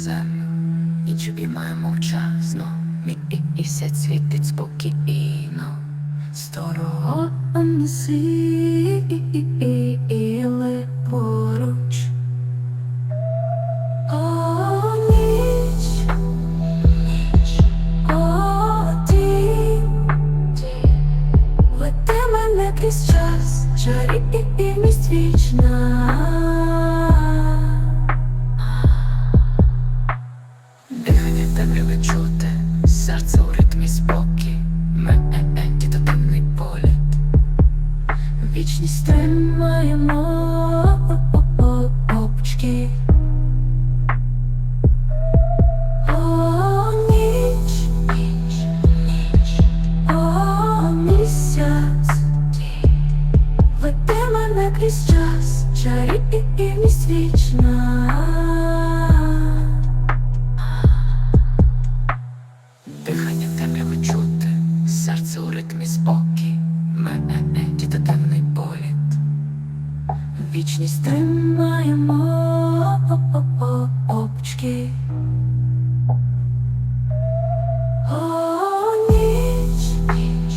землю, ніч обіймаємо вчасно, місяць світить спокійно, Сторон сили поруч. Крізь час, жарі і мість вічна. Серце у ритмі спокій, Мені дитинний політ. Вічність тримаємо опчки. О, ніч, ніч, ніч, о, місяць, веди мене крізь час, чарівність вічна. Ритмі спокій, Мені дитинний політ. Вічність тримаємо. Опчки. О, ніч, ніч,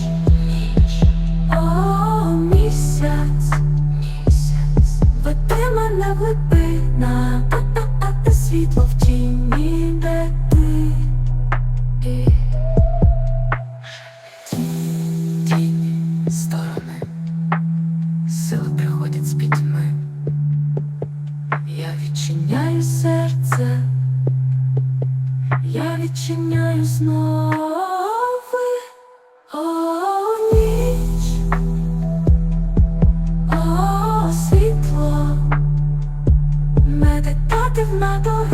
ніч, о, місяць, місяць, веди мене в глибина, а світло в тіні, з пітьми. Я Відчиняю серце, я відчиняю знову. О, ніч, о, світло, медитативна дорога.